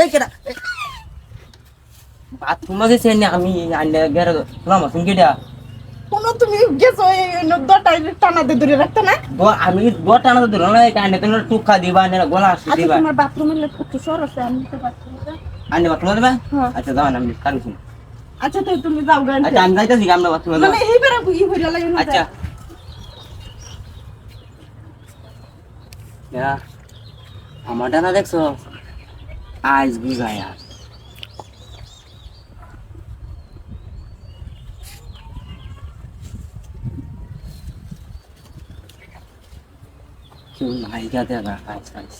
এই কেডা? বাথরুম গেছে আমি আন্ডা গেরা তোলা মাসুম কেডা? কোনো তুমি গেছো এই দটাই টানাতে ধরে রাখতে না? আমি গোটা টানা তো ধরো না কান্ডে তো টুকা দিবা না গলা আসি আচ্ছা দিবা। তোমার বাথরুমের একটু সর আছে আমি তো বাথরুমে। আন্ডে বাথরুম দিবা হ্যাঁ। আচ্ছা দাও না আমি কারু শুন। আচ্ছা তো তুমি যাও গান আচ্ছা আমি যাইতাছি আমরা বাথরুম মানে এই বেড়া ই হইরা লাগে না আচ্ছা। ইয়া আমার ডানা দেখছ? আইস বুঝায় আর। কেউ আইস আইস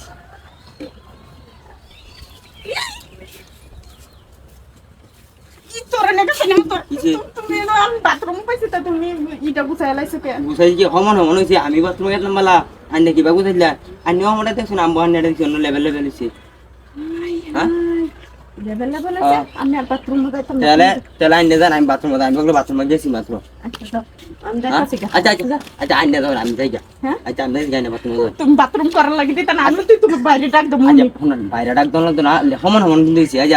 আমি বাথরুমে পাইছি তা তুমি ইটা গুছাই লাইছো কে? বুঝাই কি আমি বাথরুমে গেলাম বলা। আন্নে কিবা বুঝাইলা আন্নে আমার দেখছ আম্বু আন্নে দেখছ অন্য লেভেল লেভেল হ্যাঁ? লেভেল লেভেল আছে হ্যাঁ। আমি আর বাথরুমে যাইতাম তাহলে তাহলে আন্নে যান আমি বাথরুমে আমি বাথরুমে গেছি মাত্র। আচ্ছা আমি হ্যাঁ? আচ্ছা আচ্ছা আচ্ছা আন্নে যাও আমি যাই হ্যাঁ? আচ্ছা আমি যাই না বাথরুমে যাই। তুমি বাথরুম করার লাগি দিতা না আমি তুই তুমি বাইরে ডাক দম আচ্ছা শুনুন বাইরে ডাক দল না সমান সমান কিন্তু হয়েছে আজ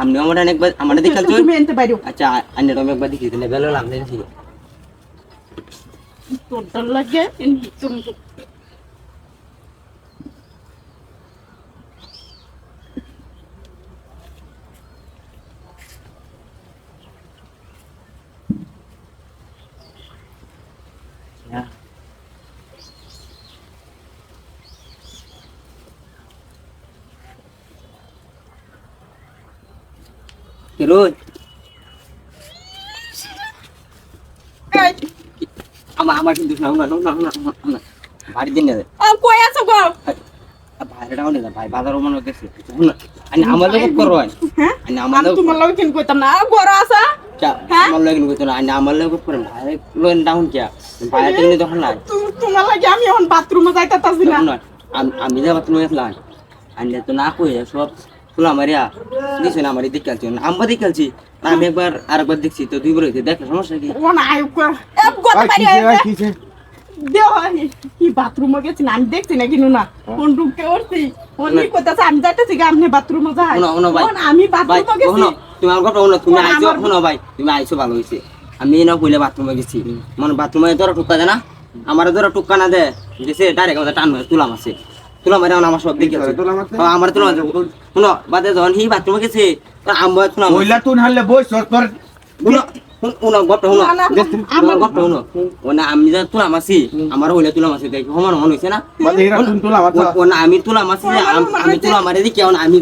আপনি আমার একবার আমার দেখাল তো। তুমি এনতে বাইরে। আচ্ছা আন্নে তুমি একবার দেখি লেভেল হলাম দেখি তোর লাগে? তুমি রোজ? এই, আমার আমার কিন্তু না না না না না বাড়ি দিন না কই আছো গো? বাইরে ডাউন না ভাই বাজার মনে গেছে। আনি আমার লোক করো হ্যাঁ? আনি আমার আমি লোক তোমার লগে কেন কইতাম না। গড় আসা হ্যাঁ? আমার লোক কইতো না। আনি আমার লোক করে ভাই লোন ডাউন কিয়া ভাই তুমি তখন না। তোমার লাগে আমি এখন বাথরুমে যাইতাছি না। না আমি আমি যা তুমি গেছিলাম আনি তো না কই সব তুলা মারিয়া দিছ না আমারই দেখালছি আমরা আমি একবার আরেকবার দেখছি তো দুইবার হইতে দেখ সমস্যা কি? না আয়ু কো এ গত পারি দেও কি বাথরুমে গেছি আমি দেখছি না কিনু না কোন আমি যাইতাছি আপনি বাথরুমে যাই। শোনো, শোনো ভাই। আমি ভাই বাথরুমে গেছি। তুমি আমার কথা শোনো তুমি আইছো শোনো ভাই। তুমি আইছো ভালো হইছে। আমি না কইলে বাথরুমে গেছি। মানে বাথরুমে তোরা টুকা দে না। আমার তোরা টুকা না দে। গেছে ডাইরেক্ট আমাদের টান মারে তুলাম আছে তুলাম মারে আমার সব দিকে আছে। তুলা আমার বাদে যখন হি বাথরুমে গেছে হারলে বই না আমি যা তুলাম আছি আমার হইলে তুলাম সমান সমান না? মানে তুলা আমি তুলাম আছি আম- আমি তুলাম মারে দিকে আমি আমি